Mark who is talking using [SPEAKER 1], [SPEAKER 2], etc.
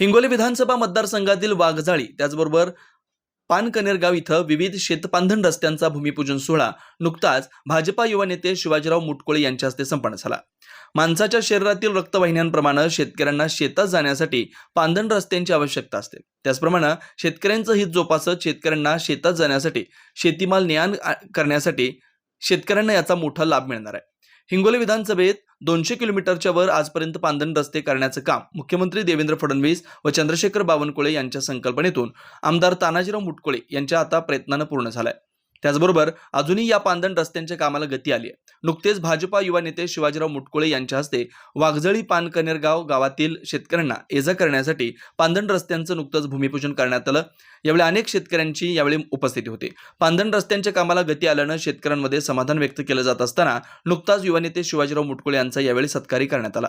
[SPEAKER 1] हिंगोली विधानसभा मतदारसंघातील वाघजाळी त्याचबरोबर पानकनेरगाव इथं विविध शेतपांधन रस्त्यांचा भूमिपूजन सोहळा. नुकताच भाजपा युवा नेते शिवाजीराव मुटकुळे यांच्या हस्ते संपन्न झाला. माणसाच्या शरीरातील रक्तवाहिन्यांप्रमाणे शेतकऱ्यांना शेतात जाण्यासाठी पांधन रस्त्यांची आवश्यकता असते. त्याचप्रमाणे शेतकऱ्यांचं हित जोपासत शेतकऱ्यांना शेतात जाण्यासाठी शेतीमाल ने करण्यासाठी शेतकऱ्यांना याचा मोठा लाभ मिळणार आहे. हिंगोली विधानसभेत दोनशे किलोमीटरच्या वर आजपर्यंत पांदन रस्ते करण्याचं काम मुख्यमंत्री देवेंद्र फडणवीस व चंद्रशेखर बावनकुळे यांच्या संकल्पनेतून आमदार तानाजीराव मुटकुळे यांच्या आता प्रयत्नानं पूर्ण झालाय. त्याचबरोबर अजूनही या पांदण रस्त्यांच्या कामाला गती आली आहे. नुकतेच भाजपा युवा नेते शिवाजीराव मुटकुळे यांच्या हस्ते वाघजळी पानकनेरगाव गावातील शेतकऱ्यांना एजा करण्यासाठी पांदण रस्त्यांचं नुकतंच भूमिपूजन करण्यात आलं. यावेळी अनेक शेतकऱ्यांची यावेळी उपस्थिती होती. पांदण रस्त्यांच्या कामाला गती आल्यानं शेतकऱ्यांमध्ये समाधान व्यक्त केलं जात असताना नुकताच युवा नेते शिवाजीराव मुटकुळे यांचा यावेळी सत्कारी करण्यात आला.